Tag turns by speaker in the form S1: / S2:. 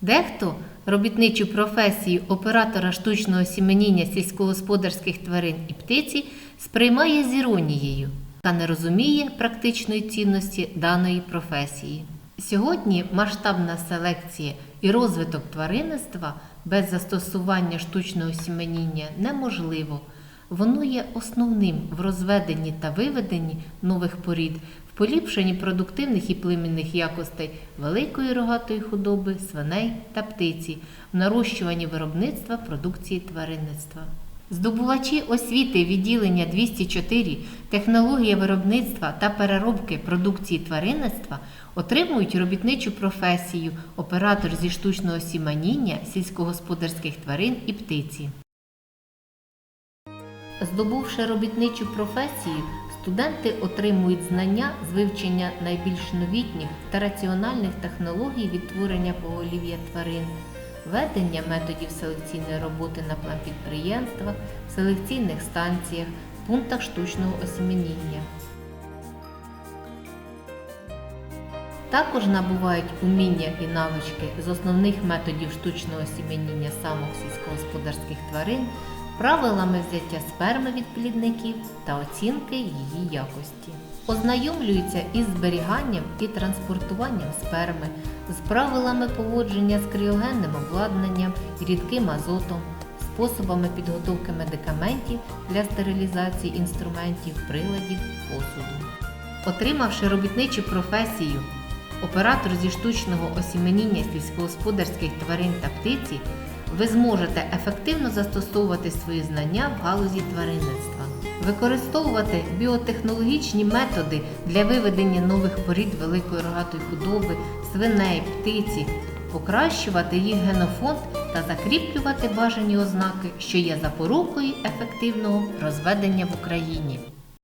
S1: Дехто робітничу професію оператора штучного сіменіння сільськогосподарських тварин і птиці сприймає з іронією та не розуміє практичної цінності даної професії. Сьогодні масштабна селекція і розвиток тваринництва без застосування штучного сіменіння неможливо. Воно є основним в розведенні та виведенні нових порід, в поліпшенні продуктивних і племінних якостей великої рогатої худоби, свиней та птиці, в нарощуванні виробництва продукції тваринництва. Здобувачі освіти відділення 204 технологія виробництва та переробки продукції тваринництва отримують робітничу професію оператор зі штучного сіманіння сільськогосподарських тварин і птиці. Здобувши робітничу професію, студенти отримують знання з вивчення найбільш новітніх та раціональних технологій відтворення поголів'я тварин, ведення методів селекційної роботи на планпідприємствах, селекційних станціях, пунктах штучного осіменіння. Також набувають уміння і навички з основних методів штучного сім'яніння самок сільськогосподарських тварин, правилами взяття сперми від плідників та оцінки її якості. Ознайомлюються із зберіганням і транспортуванням сперми, з правилами поводження з кріогенним обладнанням рідким азотом, способами підготовки медикаментів для стерилізації інструментів, приладів, посуду. Отримавши робітничу професію, оператор зі штучного осіменіння сільськогосподарських тварин та птиці, ви зможете ефективно застосовувати свої знання в галузі тваринництва, використовувати біотехнологічні методи для виведення нових порід великої рогатої худоби, свиней, птиці, покращувати їх генофонд та закріплювати бажані ознаки, що є запорукою ефективного розведення в Україні.